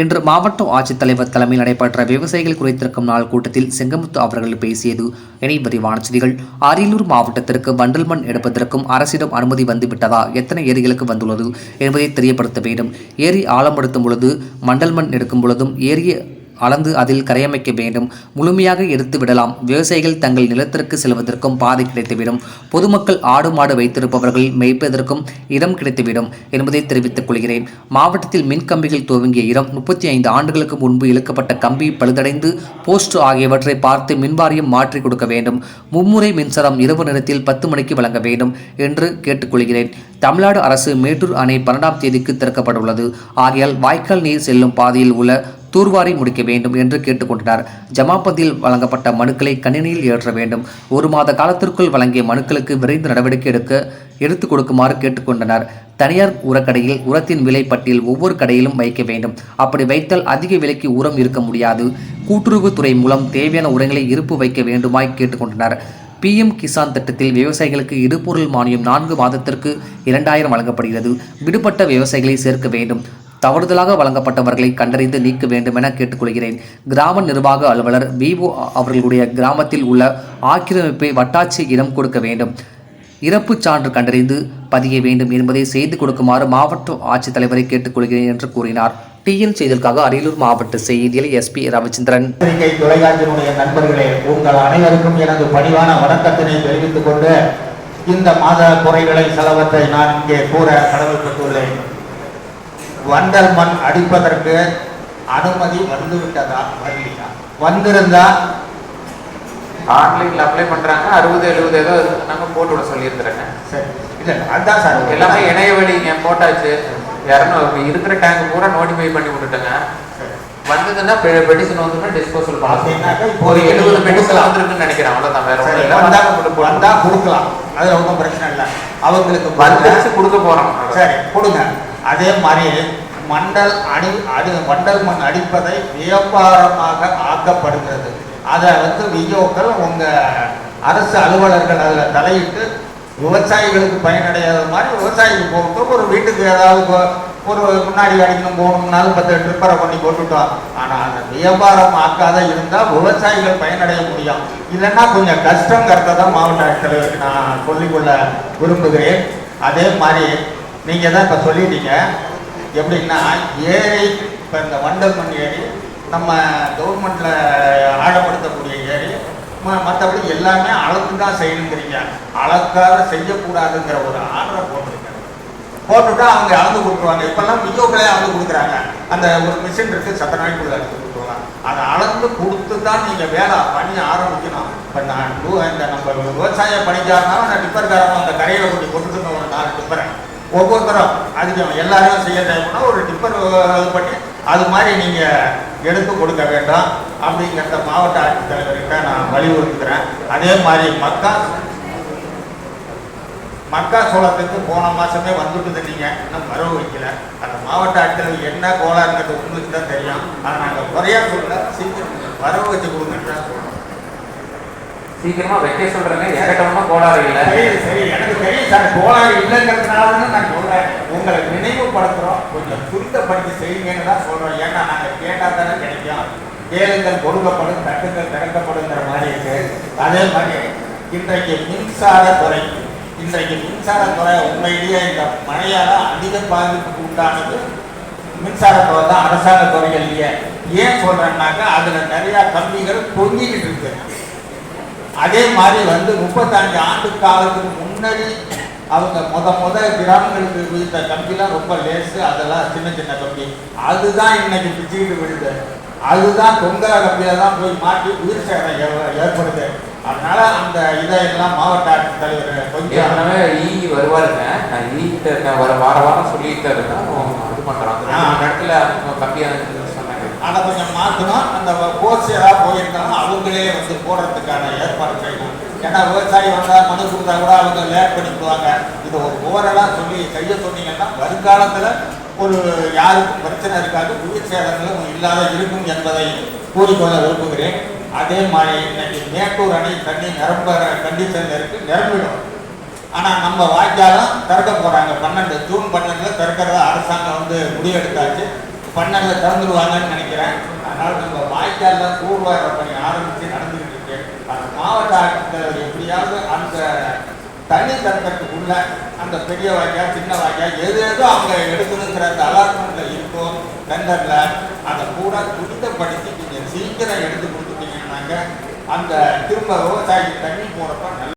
இன்று மாவட்ட ஆட்சித்தலைவர் தலைமையில் நடைபெற்ற விவசாயிகள் குறைத்திருக்கும் நாள் கூட்டத்தில் செங்கமுத்து அவர்கள் பேசியது. இனி விரிவான செய்திகள். அரியலூர் மாவட்டத்திற்கு வண்டல் மண் எடுப்பதற்கும் அரசிடம் அனுமதி வந்துவிட்டதா? எத்தனை ஏரிகளுக்கு வந்துள்ளது என்பதை தெரியப்படுத்த வேண்டும். ஏரி ஆழம் பொழுது மண்டல் மண் எடுக்கும் பொழுதும் ஏரியை அளந்து அதில் கரையமைக்க வேண்டும். முழுமையாக எடுத்து விடலாம். விவசாயிகள் தங்கள் நிலத்திற்கு செல்வதற்கும் பாதை கிடைத்துவிடும். பொதுமக்கள் ஆடு மாடு வைத்திருப்பவர்கள் மேய்ப்பதற்கும் இடம் கிடைத்துவிடும் என்பதை தெரிவித்துக் கொள்கிறேன். மாவட்டத்தில் மின் கம்பிகள் துவங்கிய இடம் முப்பத்தி ஐந்து ஆண்டுகளுக்கு முன்பு இழுக்கப்பட்ட கம்பி பழுதடைந்து போஸ்ட் ஆகியவற்றை பார்த்து மின்வாரியம் மாற்றிக் கொடுக்க வேண்டும். மும்முறை மின்சாரம் இரவு நேரத்தில் பத்து மணிக்கு வழங்க வேண்டும் என்று கேட்டுக்கொள்கிறேன். தமிழ்நாடு அரசு மேட்டூர் அணை பன்னெண்டாம் தேதிக்கு திறக்கப்பட்டுள்ளது ஆகையால் வாய்க்கால் நீர் செல்லும் பாதையில் உள்ள தூர்வாரி முடிக்க வேண்டும் என்று கேட்டுக்கொண்டனர். ஜமாபத்தில் வழங்கப்பட்ட மனுக்களை கணினியில் ஏற்ற வேண்டும். ஒரு மாத காலத்திற்குள் வழங்கிய மனுக்களுக்கு விரைந்து நடவடிக்கை எடுக்க எடுத்துக் கொடுக்குமாறு கேட்டுக்கொண்டனர். தனியார் உரக்கடையில் உரத்தின் விலை பட்டியல் ஒவ்வொரு கடையிலும் வைக்க வேண்டும். அப்படி வைத்தால் அதிக விலைக்கு உரம் இருக்க முடியாது. கூட்டுறவுத்துறை மூலம் தேவையான உரங்களை இருப்பு வைக்க வேண்டுமாய் கேட்டுக்கொண்டனர். பிஎம் கிசான் திட்டத்தில் விவசாயிகளுக்கு இடுபொருள் மானியம் நான்கு மாதத்திற்கு இரண்டாயிரம் வழங்கப்படுகிறது. விடுபட்ட விவசாயிகளை சேர்க்க வேண்டும். தவறுதலாக வழங்கப்பட்டவர்களை கண்டறிந்து நீக்க வேண்டும் என கேட்டுக்கொள்கிறேன். கிராம நிர்வாக அலுவலர் விஓ அவர்களுடைய கிராமத்தில் உள்ள ஆக்கிரமிப்பை வட்டாட்சி இடம் கொடுக்க வேண்டும். இறப்புச் சான்று கண்டறிந்து பதிய வேண்டும் என்பதை செய்து கொடுக்குமாறு மாவட்ட ஆட்சித்தலைவரை கேட்டுக்கொள்கிறேன் என்று கூறினார். டிஎன் செய்திகளுக்காக அரியலூர் மாவட்ட செய்தியில் எஸ்பி ரவிச்சந்திரன். தொலைக்காட்சியினுடைய நண்பர்களே உங்கள் அனைவருக்கும் எனது பணிவான வணக்கத்தினை தெரிவித்துக் கொண்டு இந்த மாத குறைகளை செலவத்தை நான் இங்கே கூற கடமைப்பட்டுள்ளேன். வண்டல் மண் அடிப்பதற்கு அனுமதி வந்துவிட்டதா? வரலையா வந்திருந்தா ஆன்லைன்ல அப்ளை பண்றாங்க. அறுபது எழுபது ஏதோ நாங்க போட்டு விட சொல்லியிருக்கிறேங்க. சரி. இல்ல அதுதான் சார். எல்லாமே இணைய வழிங்க போட்டாச்சு. இரநூறு இருக்கிற டேங்க் பூரா நோட்டிஃபை பண்ணி விட்டுட்டேங்க. வந்ததுன்னா பெடிஷன் வந்துன்னா டிஸ்போசல் பண்ணலாம் ஒரு எழுபது பெடிஷன் வந்திருக்குன்னு நினைக்கிறேன். அவ்வளவுதான். வேற சரி, ஒண்ணும் இல்ல. வந்தா வந்தா கொண்டு வந்தா கொடுக்கலாம். அது ஒன்றும் பிரச்சனை இல்லை. அவங்களுக்கு வந்துருச்சு கொடுக்க போறோம். சரி கொடுங்க. அதே மாதிரி மண்டல் அடி அடி மண்டல் மண் அடிப்பதை வியாபாரமாக ஆக்கப்படுகிறது. அதை வந்து வியோக்கள் உங்கள் அரசு அலுவலர்கள் அதில் தலையிட்டு விவசாயிகளுக்கு பயனடையாத மாதிரி விவசாயிக்கு போகட்டும் ஒரு வீட்டுக்கு ஏதாவது ஒரு முன்னாடி அடிக்கணும் போகணும்னாலும் பத்து ட்ரிப்பரை பண்ணி போட்டுட்டோம் ஆனால் அந்த வியாபாரம் ஆக்காத இருந்தால் விவசாயிகள் பயனடைய முடியும். இல்லைன்னா கொஞ்சம் கஷ்டங்கிறத தான் மாவட்ட ஆட்சித்தலைவருக்கு நான் சொல்லிக்கொள்ள விரும்புகிறேன். அதே மாதிரி நீங்கள் தான் இப்போ சொல்லிட்டீங்க. எப்படின்னா ஏரி இப்போ இந்த வண்டல் மண் ஏரி நம்ம கவர்மெண்ட்டில் ஆழப்படுத்தக்கூடிய ஏரி ம- மற்றபடி எல்லாமே அளந்து தான் செய்யணுங்கிறீங்க. அளக்காக செய்யக்கூடாதுங்கிற ஒரு ஆர்டரை போட்டிருக்காங்க. போட்டுட்டா அவங்க அளந்து கொடுத்துருவாங்க. இப்போல்லாம் வியோக்களே அளந்து கொடுக்குறாங்க. அந்த ஒரு மிஷின் இருக்கு சத்த நாளைக்குள்ள அளந்து கொடுத்துருவாங்க. அதை அளந்து கொடுத்து தான் நீங்கள் வேலை பணி ஆரம்பிக்கணும். இப்போ நான் டூ- இந்த நம்ம விவசாய பணிக்காரனாலும் நான் டிப்பர்காரனும் அந்த கரையில் கொண்டு கொண்டுட்டு ஒரு நாலு டிப்பரை ஒவ்வொருத்தரும் அதிகம் எல்லாரையும் செய்ய தேவைன்னா ஒரு டிப்பர் இது பண்ணி அது மாதிரி நீங்கள் எடுத்து கொடுக்க வேண்டாம் அப்படிங்கிறத மாவட்ட ஆட்சித்தலைவர்கிட்ட நான் வலியுறுத்துக்கிறேன் அதே மாதிரி மக்கா மக்கா சோளத்துக்கு போன மாதமே வந்துட்டு நீங்க. இன்னும் வரவு வைக்கல. அந்த மாவட்ட ஆட்சித்தலைவர் என்ன கோளாறுங்கிறது உங்களுக்கு தான் தெரியும். அதை நாங்கள் குறையா சொல்ல சீக்கிரம் வரவு வச்சு கொடுங்கன்னு தான் சொல்கிறோம் சீக்கிரமா வைக்க சொல்றேங்க. ஏகட்டமா கோளாறு இல்லை. சரி சரி. எனக்கு தெரியும் சார். கோளாறு இல்லைங்கிறதுனால தான் நான் சொல்றேன். உங்களை நினைவுபடுத்துறோம். கொஞ்சம் துரிதப்படுத்தி செய்யுங்கன்னு தான் சொல்றோம். ஏன்னா நாங்க கேட்டால் தானே கிடைக்கும். கேளுங்கள் கொடுக்கப்படும் தட்டுங்கள் திறக்கப்படுங்கிற மாதிரி இருக்கு. அதே மாதிரி இன்றைக்கு மின்சார துறை இன்றைக்கு மின்சார துறை உண்மையிலேயே இந்த மழையால அதிக பாதிப்புக்கு உண்டானது மின்சாரத்துறை தான் அரசாங்க துறைகள்லயே ஏன் சொல்றேன்னாக்கா அதுல நிறைய கம்பிகள் தொங்கிக்கிட்டு இருக்கு. அதே மாதிரி வந்து முப்பத்தஞ்சு ஆண்டு காலத்துக்கு முன்னாடி அவங்க முத முத கிராமங்களுக்கு விழுந்த கம்பிலாம் ரொம்ப லேசு அதெல்லாம் சின்ன சின்ன கம்பி. அதுதான் இன்னைக்கு பிச்சுக்கிட்டு விழுது. அதுதான் தொங்கர கம்பியில தான் போய் மாட்டி உயிர் சேதம் ஏற்ப- ஏற்படுது. அதனால அந்த இதெல்லாம் மாவட்ட ஆட்சித்தலைவர் கொஞ்சம் ஏற்கனவே ஈ வருவாருங்க. நான் ஈ கிட்ட இருக்கேன். வர வார வாரம் சொல்லிட்டு இருக்கேன் இது ஆ. ரெண்டு இடத்துல கம்பியா சொன்னாங்க. அதை கொஞ்சம் மாற்றினா அந்த கோர்ஸ் யாராவது போயிருந்தாலும் அவங்களே வந்து போடுறதுக்கான ஏற்பாடு செய்யணும் ஏன்னா விவசாயி வந்தால் மனு கொடுத்தா கூட அவங்க லேட் பண்ணிக்குவாங்க. இதை ஒரு ஓரெல்லாம் சொல்லி செய்ய சொன்னீங்கன்னா வருங்காலத்தில் ஒரு யாருக்கும் பிரச்சனை இருக்காது. உயிர் சேதங்களும் இல்லாத இருக்கும் என்பதை கூறிக்கொள்ள விரும்புகிறேன். அதே மாதிரி இன்னைக்கு மேட்டூர் அணை தண்ணி நிரம்ப கண்டிஷன் இருக்கு நிரம்பிடும். ஆனால் நம்ம வாய்க்காலும் திறக்க போகிறாங்க பன்னெண்டு ஜூன் பன்னெண்டில் திறக்கிறதா அரசாங்கம் வந்து முடிவெடுத்தாச்சு. பண்ணல திறந்துருவாங்கன்னு நினைக்கிறேன். அதனால் நம்ம வாய்க்காலில் கூர்வார பணி ஆரம்பித்து நடந்துகிட்டு இருக்கு. அந்த மாவட்ட ஆட்சித்தலைவர் எப்படியாவது அந்த தண்ணி திறக்கிறதுக்குள்ள அந்த பெரிய வாய்க்கா சின்ன வாய்க்கா எது எதோ அவங்க எடுக்கணுங்கிற அந்த அலாட்மெண்ட்டில் இருக்கோ டெண்டரில் அதை கூட துரிதப்படுத்தி நீங்கள் சீக்கிரம் எடுத்து கொடுத்துட்டீங்கன்னாங்க அந்த திரும்ப விவசாயிக்கு தண்ணி போகிறப்ப நல்ல